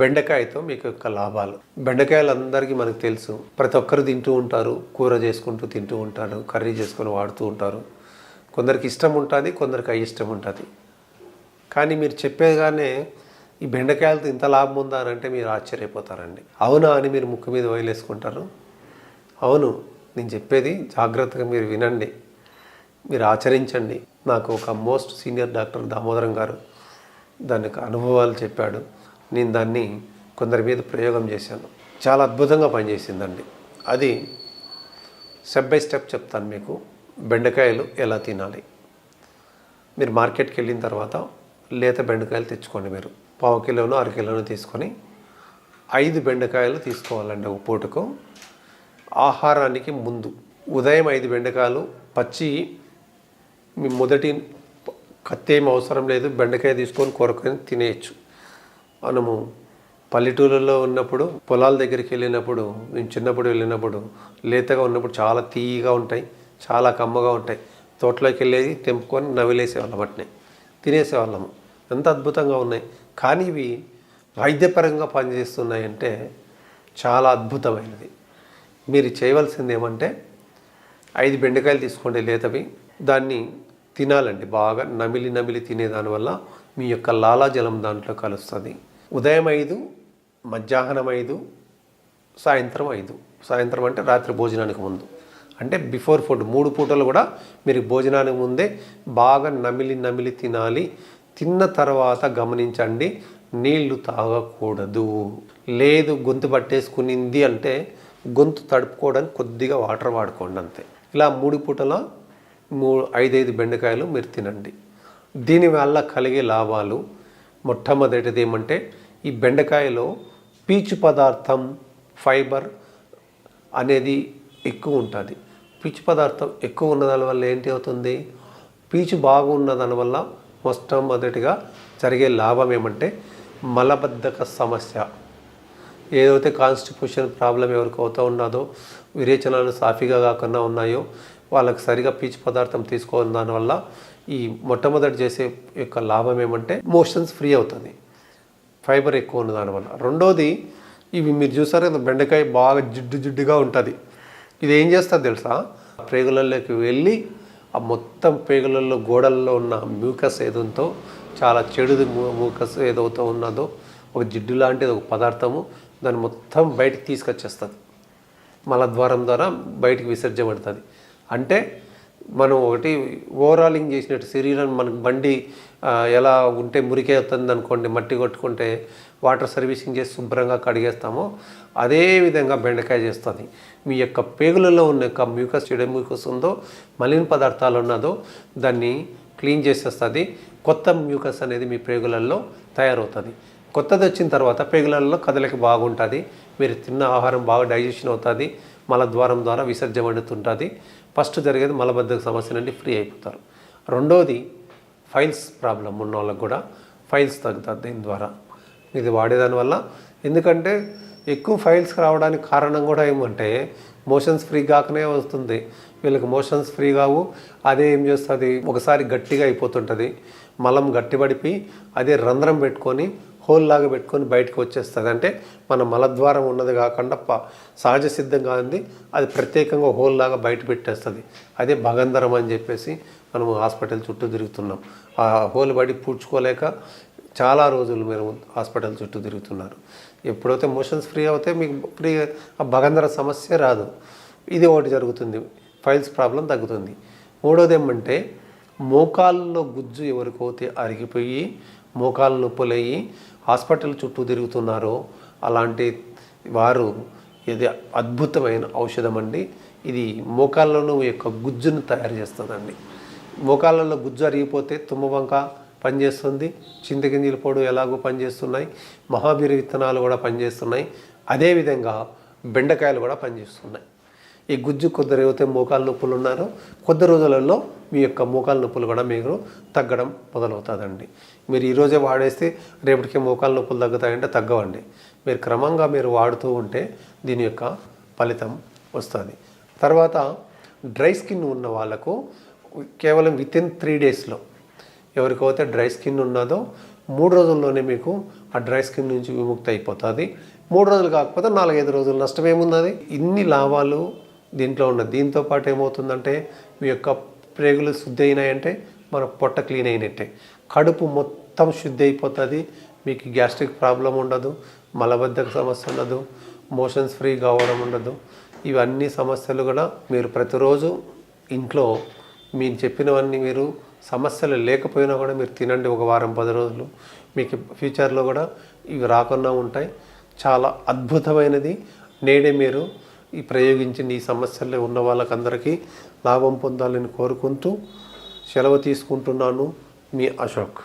బెండకాయతో మీకు యొక్క లాభాలు. బెండకాయలు అందరికీ మనకు తెలుసు ప్రతి ఒక్కరు తింటూ ఉంటారు కూర చేసుకుంటూ తింటూ ఉంటారు కర్రీ చేసుకొని వాడుతూ ఉంటారు. కొందరికి ఇష్టం ఉంటుంది కొందరికి అయిష్టం ఉంటుంది. కానీ మీరు చెప్పేగానే ఈ బెండకాయలతో ఇంత లాభం ఉందా అని అంటే మీరు ఆశ్చర్యపోతారండి. అవునా అని మీరు ముక్కు మీద వదిలేసుకుంటారు? అవును నేను చెప్పేది జాగ్రత్తగా మీరు వినండి. మీరు ఆచరించండి. నాకు ఒక మోస్ట్ సీనియర్ డాక్టర్ దామోదరం గారు దానికి అనుభవాలు చెప్పాడు. నేను దాన్ని కొందరి మీద ప్రయోగం చేశాను. చాలా అద్భుతంగా పనిచేసిందండి. అది స్టెప్ బై స్టెప్ చెప్తాను మీకు. బెండకాయలు ఎలా తినాలి? మీరు మార్కెట్కి వెళ్ళిన తర్వాత లేత బెండకాయలు తెచ్చుకోండి మీరు. పావు కిలోను అర కిలోను తీసుకొని ఐదు బెండకాయలు తీసుకోవాలండి ఒక పూటకు. ఆహారానికి ముందు ఉదయం ఐదు బెండకాయలు పచ్చి మీ మొదటి కత్తి ఏం అవసరం లేదు బెండకాయ తీసుకొని కొరకొని తినేయచ్చు. మనము పల్లెటూళ్ళలో ఉన్నప్పుడు పొలాల దగ్గరికి వెళ్ళినప్పుడు మేము చిన్నప్పుడు వెళ్ళినప్పుడు లేతగా ఉన్నప్పుడు చాలా తీయగా ఉంటాయి చాలా కమ్మగా ఉంటాయి. తోటలోకి వెళ్ళేది తెంపుకొని నవిలేసేవాళ్ళం అట్నే. తినేసేవాళ్ళము. ఎంత అద్భుతంగా ఉన్నాయి. కానీ ఇవి వైద్యపరంగా పనిచేస్తున్నాయంటే చాలా అద్భుతమైనది. మీరు చేయవలసింది ఏమంటే ఐదు బెండకాయలు తీసుకోండి లేతవి దాన్ని తినాలండి. బాగా నమిలి నమిలి తినేదానివల్ల మీ యొక్క లాలాజలం దాంట్లో కలుస్తుంది. ఉదయం ఐదు మధ్యాహ్నం ఐదు సాయంత్రం ఐదు సాయంత్రం అంటే రాత్రి భోజనానికి ముందు. అంటే బిఫోర్ ఫుడ్ మూడు పూటలు కూడా మీరు భోజనానికి ముందే బాగా నమిలి నమిలి తినాలి. తిన్న తర్వాత గమనించండి నీళ్ళు తాగకూడదు. లేదు గొంతు పట్టేసుకునింది అంటే గొంతు తడుపుకోవడానికి కొద్దిగా వాటర్ వాడుకోండి అంతే. ఇలా మూడు పూటల మూడు ఐదైదు బెండకాయలు మీరు తినండి. దీనివల్ల కలిగే లాభాలు మొట్టమొదటిది ఏమంటే ఈ బెండకాయలో పీచు పదార్థం ఫైబర్ అనేది ఎక్కువ ఉంటుంది. పీచు పదార్థం ఎక్కువ ఉన్న దానివల్ల ఏంటి అవుతుంది? పీచు బాగున్న దానివల్ల మొట్టమొదటిగా జరిగే లాభం ఏమంటే మలబద్ధక సమస్య. ఏదైతే కాన్స్టిట్యూషన్ ప్రాబ్లం ఎవరికి అవుతూ ఉన్నదో విరేచనాలు సాఫీగా కాకుండా ఉన్నాయో వాళ్ళకి సరిగా పీచు పదార్థం తీసుకోవడం దానివల్ల ఈ మొట్టమొదటి చేసే యొక్క లాభం ఏమంటే మోషన్స్ ఫ్రీ అవుతుంది. ఫైబర్ ఎక్కువ ఉన్న దానివల్ల రెండోది ఇవి మీరు చూసారు కదా బెండకాయ బాగా జిడ్డు జిడ్డుగా ఉంటుంది. ఇది ఏం చేస్తుంది తెలుసా? పేగులలోకి వెళ్ళి ఆ మొత్తం పేగులలో గోడల్లో ఉన్న మ్యూకస్ ఏదంతో చాలా చెడుది మ్యూకస్ ఏదవుతూ ఉన్నదో ఒక జిడ్డు లాంటిది ఒక పదార్థము దాన్ని మొత్తం బయటికి తీసుకొచ్చేస్తుంది. మల ద్వారం ద్వారా బయటికి విసర్జబడుతుంది అంటే మనం ఒకటి ఓవరాలింగ్ చేసినట్టు శరీరం మనకు బండి ఎలా ఉంటే మురికే అవుతుంది అనుకోండి మట్టి కొట్టుకుంటే వాటర్ సర్వీసింగ్ చేసి శుభ్రంగా కడిగేస్తామో అదే విధంగా బెండకాయ చేస్తుంది. మీ యొక్క పేగులలో ఉన్న యొక్క మ్యూకస్ చెడు మ్యూకస్ ఉందో మలిన పదార్థాలు ఉన్నదో దాన్ని క్లీన్ చేసేస్తుంది. కొత్త మ్యూకస్ అనేది మీ పేగులలో తయారవుతుంది. కొత్తది వచ్చిన తర్వాత పేగులలో కదలిక బాగుంటుంది. మీరు తిన్న ఆహారం బాగా డైజెషన్ అవుతుంది. మలద్వారం ద్వారా విసర్జబడుతుంటుంది ఫస్ట్ జరిగేది మలబద్ధక సమస్య నుండి ఫ్రీ అయిపోతారు. రెండోది ఫైల్స్ ప్రాబ్లం ఉన్న వాళ్ళకి కూడా ఫైల్స్ తగ్గుతుంది దీని ద్వారా. ఇది వాడేదానివల్ల ఎందుకంటే ఎక్కువ ఫైల్స్ రావడానికి కారణం కూడా ఏమంటే మోషన్స్ ఫ్రీ కాకనే వస్తుంది. వీళ్ళకి మోషన్స్ ఫ్రీ కావు అదే ఏం చేస్తుంది? ఒకసారి గట్టిగా అయిపోతుంటుంది. మలం గట్టిపడిపి అదే రంధ్రం పెట్టుకొని హోల్ లాగా పెట్టుకొని బయటకు వచ్చేస్తుంది. అంటే మన మలద్వారం ఉన్నది కాకుండా ప- సహజ సిద్ధంగా ఉంది. అది ప్రత్యేకంగా హోల్ లాగా బయట పెట్టేస్తుంది. అదే భగంధరం అని చెప్పేసి మనము హాస్పిటల్ చుట్టూ తిరుగుతున్నాం. ఆ హోల్ బడి పూడ్చుకోలేక చాలా రోజులు మీరు హాస్పిటల్ చుట్టూ తిరుగుతున్నారు. ఎప్పుడైతే మోషన్స్ ఫ్రీ అవుతే మీకు ఫ్రీ ఆ భగంధర సమస్య రాదు. ఇది ఒకటి జరుగుతుంది. ఫైల్స్ ప్రాబ్లం తగ్గుతుంది. మూడోది ఏమంటే మోకాల్లో గుజ్జు ఎవరికైతే అరిగిపోయి మోకాలు నొప్పులయ్యి హాస్పిటల్ చుట్టూ తిరుగుతున్నారో అలాంటి వారు ఇది అద్భుతమైన ఔషధం అండి ఇది మోకాళ్ళను యొక్క గుజ్జును తయారు చేస్తుందండి. మోకాళ్ళలో గుజ్జు అరిగిపోతే తుమ్మబంక పనిచేస్తుంది. చింతగింజల పొడు ఎలాగో పనిచేస్తున్నాయి. మహాబీర విత్తనాలు కూడా పనిచేస్తున్నాయి. అదేవిధంగా బెండకాయలు కూడా పనిచేస్తున్నాయి. ఈ గుజ్జు కొద్ది అయితే మోకాలు నొప్పులు ఉన్నారో. కొద్ది రోజులలో మీ యొక్క మోకాలు నొప్పులు కూడా మీకు తగ్గడం మొదలవుతుందండి. మీరు ఈరోజే వాడేస్తే రేపటికి మోకాలు నొప్పులు తగ్గుతాయంటే తగ్గవండి. మీరు క్రమంగా మీరు వాడుతూ ఉంటే దీని యొక్క ఫలితం వస్తుంది. తర్వాత డ్రై స్కిన్ ఉన్న వాళ్ళకు కేవలం విత్ ఇన్ త్రీ డేస్లో ఎవరికైతే డ్రై స్కిన్ ఉన్నదో మూడు రోజుల్లోనే మీకు ఆ డ్రై స్కిన్ నుంచి విముక్తి అయిపోతుంది మూడు రోజులు కాకపోతే నాలుగైదు రోజులు నష్టం ఏమున్నది ఇన్ని లాభాలు దీంట్లో ఉన్న దీంతో పాటు ఏమవుతుందంటే మీ యొక్క ప్రేగులు శుద్ధి అయినాయంటే మన పొట్ట క్లీన్ అయినట్టే కడుపు మొత్తం శుద్ధి అయిపోతుంది మీకు గ్యాస్ట్రిక్ ప్రాబ్లం ఉండదు మలబద్ధక సమస్య ఉండదు మోషన్స్ ఫ్రీ కావడం ఉండదు. ఇవన్నీ సమస్యలు కూడా మీరు ప్రతిరోజు ఇంట్లో మీరు చెప్పినవన్నీ మీరు సమస్యలు లేకపోయినా కూడా మీరు తినండి ఒక వారం పది రోజులు. మీకు ఫ్యూచర్లో కూడా ఇవి రాకుండా ఉంటాయి. చాలా అద్భుతమైనది. నేడే మీరు ఈ ప్రయోగించిన ఈ సమస్యల్లో ఉన్న వాళ్ళకందరికీ లాభం పొందాలని కోరుకుంటూ సెలవు తీసుకుంటున్నాను మీ అశోక్.